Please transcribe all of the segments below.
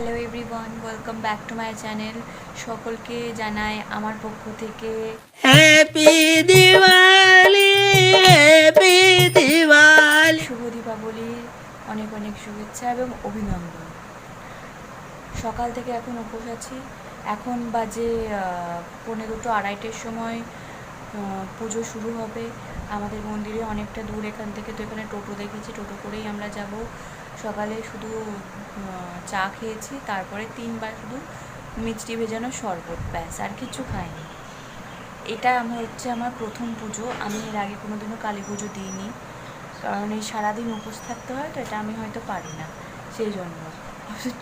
Hello everyone welcome back to my channel সকলকে জানাই আমার পক্ষ থেকে হ্যাপি দিওয়ালি হ্যাপি দিওয়ালি শুভ দীপাবলির অনেক অনেক শুভেচ্ছা এবং অভিনন্দন। সকাল থেকে এখন উপোস আছি। এখন বাজে আহ, পৌনে দুটো আড়াইটের সময় পুজো শুরু হবে। আমাদের মন্দিরে অনেকটা দূর এখান থেকে তো এখানে টোটো দেখেছি টোটো করেই আমরা যাব। সকালে শুধু চা খেয়েছি, তারপরে তিনবার শুধু মিষ্টি ভেজানো শরবত, ব্যাস, আর কিছু খাইনি। এটা আমার হচ্ছে আমার প্রথম পুজো, আমি এর আগে কোনোদিনও কালী পুজো দিইনি, কারণ এই সারাদিন উপোস থাকতে হয়, তো এটা আমি হয়তো পারি না, সেই জন্য।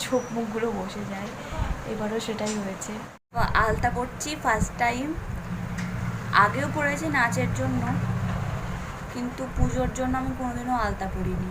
চোখ মুখগুলো বসে যায়, এবারও সেটাই হয়েছে। আলতা পড়ছি ফার্স্ট টাইম আগেও পড়েছি নাচের জন্য, কিন্তু পুজোর জন্য আমি কোনোদিনও আলতা পরিনি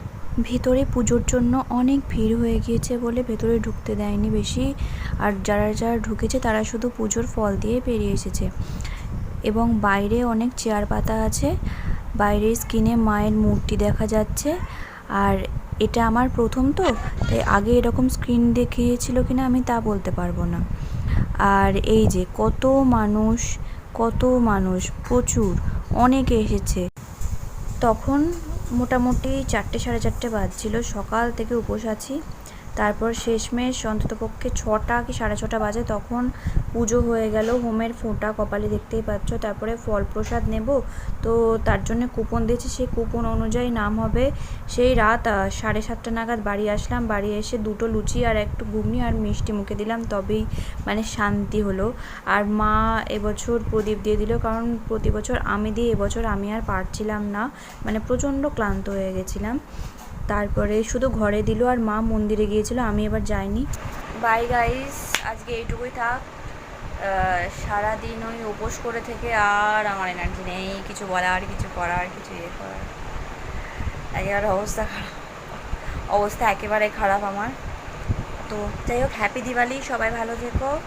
ভেতরে পুজোর জন্য অনেক ভিড় হয়ে গিয়েছে বলে ভেতরে ঢুকতে দেয়নি বেশি। আর যারা যারা ঢুকেছে তারা শুধু পুজোর ফল দিয়ে বেরিয়ে এসেছে। এবং বাইরে অনেক চেয়ার পাতা আছে। বাইরে স্ক্রিনে মায়ের মূর্তি দেখা যাচ্ছে। আর এটা আমার প্রথম তো, তাই আগে এরকম স্ক্রিন দেখিয়েছিল কিনা আমি তা বলতে পারব না। আর এই যে কত মানুষ কত মানুষ, প্রচুর, অনেকে এসেছে। তখন মোটামুটি চারটে সাড়ে চারটে বাজছিল। সকাল থেকে উপোস আছি। তারপর শেষমেশ অন্ততপক্ষে ছটা কি সাড়ে ছটা বাজে তখন পুজো হয়ে গেল, হোমের ফোঁটা কপালে দেখতেই পাচ্ছ। তারপরে ফল প্রসাদ নেব। তো তার জন্য কুপন দিয়েছি। সেই কুপন অনুযায়ী নাম হবে সেই রাত সাড়ে সাতটা নাগাদ বাড়ি আসলাম। বাড়ি এসে দুটো লুচি আর একটু ঘুগনি আর মিষ্টি মুখে দিলাম। তবেই মানে শান্তি হলো। আর মা এবছর প্রদীপ দিয়ে দিল। কারণ প্রতি বছর আমি দিয়ে এবছর আমি আর পারছিলাম না। মানে প্রচণ্ড ক্লান্ত হয়ে গেছিলাম। তারপরে শুধু ঘরে দিল আর মা মন্দিরে গিয়েছিল, আমি এবার যাইনি। বাই গাইস আজকে এইটুকুই থাক। সারাদিন ওই উপোস করে থেকে আর আমার এনার্জি নেই, কিছু বলার, কিছু করার, কিছু ইয়ে করার। একেবারে অবস্থা খারাপ। অবস্থা একেবারে খারাপ আমার। তো যাই হোক হ্যাপি দিওয়ালি, সবাই ভালো থেকো।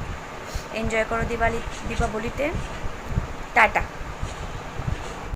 এনজয় করো দিওয়ালি, দীপাবলিতে। টাটা।